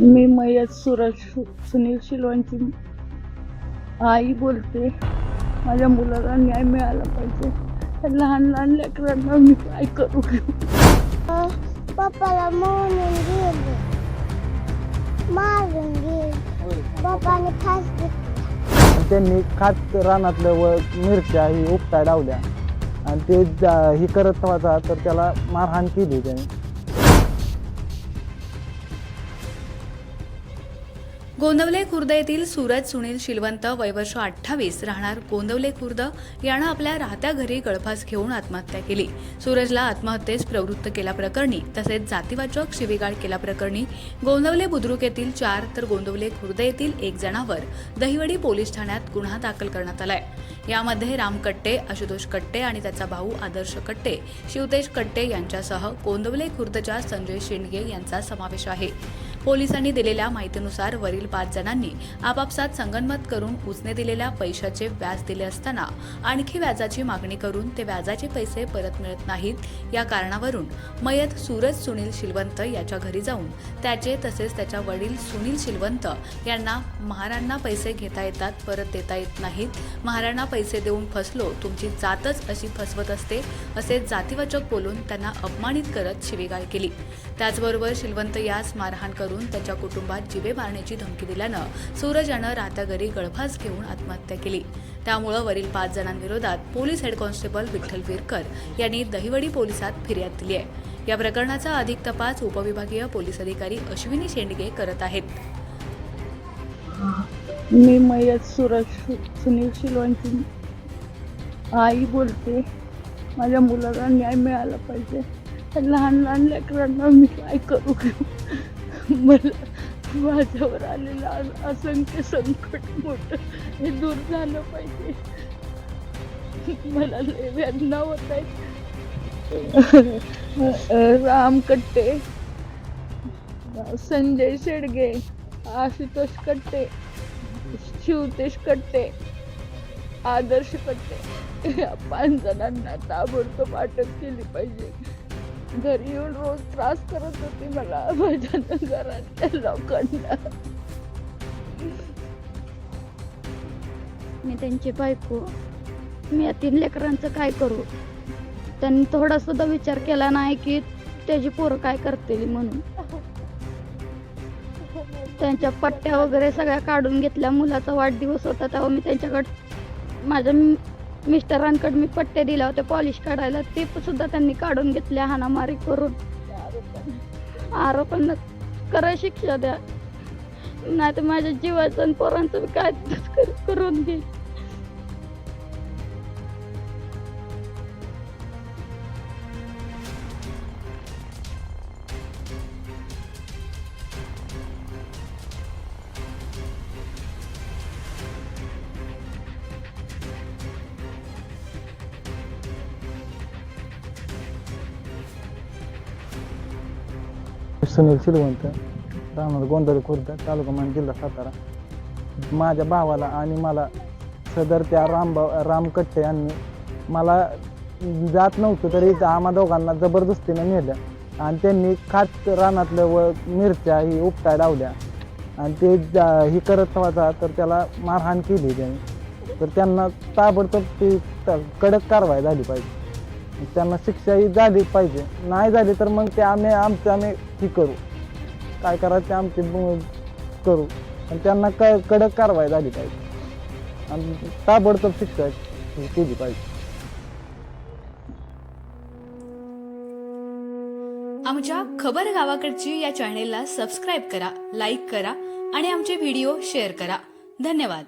मी मयत सूरज सुनील शिलवांची आई बोलते. माझ्या मुलाला न्याय मिळाला पाहिजे. लहान लहान लेकरांना मी काय करू? पप्पाला म्हणून गेले. मारून गेले. पप्पाने त्यांनी खात रानातलं व मिरच्या ही उपटाय लावल्या. आणि ते जा- ही करत होता तर त्याला मारहाण केली त्याने. गोंदवले खुर्द येथील सूरज सुनील शिलवंत वयवर्ष अठ्ठावीस राहणार गोंदवले खुर्द यानं आपल्या राहत्या घरी गळफास घेऊन आत्महत्या केली. सूरजला आत्महत्येस प्रवृत्त केल्याप्रकरणी तसेच जातीवाचक शिवीगाळ केल्याप्रकरणी गोंदवले बुद्रुक येथील चार तर गोंदवले खुर्द येथील एक जणावर दहिवडी पोलीस ठाण्यात गुन्हा दाखल करण्यात आलाय. यामध्ये राम कट्टे आशुतोष कट्टे आणि त्याचा भाऊ आदर्श कट्टे शिवतेश कट्टे यांच्यासह गोंदवले खुर्दच्या संजय शेंडगे यांचा समावेश आहे. पोलिसांनी दिलेल्या माहितीनुसार वरील पाच जणांनी आपापसात संगनमत करून उसने दिलेल्या पैशाचे व्याज दिले असताना आणखी व्याजाची मागणी करून ते व्याजाचे पैसे परत मिळत नाहीत. या कारणावरून मयत सूरज सुनील शिलवंत याच्या घरी जाऊन त्याचे तसेच त्याच्या वडील सुनील शिलवंत यांना महारांना पैसे घेता येतात परत देता येत नाहीत. महारांना पैसे देऊन फसलो तुमची जातच अशी फसवत असते असे जातीवाचक बोलून त्यांना अपमानित करत शिवीगाळ केली. त्याचबरोबर शिलवंत यास मारहाण करून त्याच्या कुटुंबात जिवे मारण्याची धमकी दिल्यानं सूरज यानं राहत्या घरी गळफास घेऊन आत्महत्या केली. त्यामुळं वरील पाच जणांविरोधात police head constable Vitthal Virkar यांनी दहिवडी पोलिसात फिर्याद दिली आहे. या प्रकरणाचा अधिक तपास उपविभागीय पोलीस अधिकारी अश्विनी शेंडगे करत आहेत. मी मयत सूरज सुनील शिलवांची आई बोलते. माझ्या मुलाला न्याय मिळाला पाहिजे. लहान लहान लेकरांना मी काय करू? मला माझ्यावर आलेलं असंख्य संकट मोठं हे दूर झालं पाहिजे. मला लय वेदना होत आहेत. राम कट्टे संजय शेडगे आशुतोष कट्टे शिवतेश कट्टे आदर्श कट्टे या पाच जणांना ताबडतोब अटक केली पाहिजे. घरी येऊन रोज त्रास करत होती मला. माझ्या घरातल्या लोकांना. मी त्यांची बायको. मी या तीन लेकरांचं काय करू? त्यांनी थोडा सुद्धा विचार केला नाही की त्याची पोरं काय करतील म्हणून. त्यांच्या पट्ट्या वगैरे सगळ्या काढून घेतल्या. मुलाचा वाढदिवस होता तेव्हा मी त्यांच्याकडे माझ्या मिस्टरांकडे मी पट्टे दिल्या होते पॉलिश काढायला. ते सुद्धा त्यांनी काढून घेतल्या हाणामारी करून. आरोपांना करा शिक्षा द्या. नाही तर माझ्या जीवाचं पोरांचं मी काय करून घे सुनील शिलवंत राहणार गोंधळ खुर्द तालुका मान जिल्हा सातारा. माझ्या भावाला आणि मला सदर त्या रामबा राम कट्टे यांनी मला जात नव्हतं तरी आम्हा दोघांना जबरदस्तीनं नेलं. आणि त्यांनी खात रानातलं व मिरच्या ही उपटाय लावल्या. आणि ते जा- ही करत होता तर त्याला मारहाण केली त्यांनी. तर त्यांना ताबडतोब ती त- कडक कारवाई झाली पाहिजे. त्यांना शिक्षा ही झाली पाहिजे. नाही झाली तर मग ते आम्ही आमचं आम्ही ही करू. काय करायचं ते आमचे करू. पण त्यांना क कडक कारवाई झाली पाहिजे. आणि ताबडतोब शिक्षा केली पाहिजे. आमच्या खबर गावाकडची या चॅनेलला सबस्क्राईब करा लाईक करा आणि आमचे व्हिडिओ शेअर करा. धन्यवाद.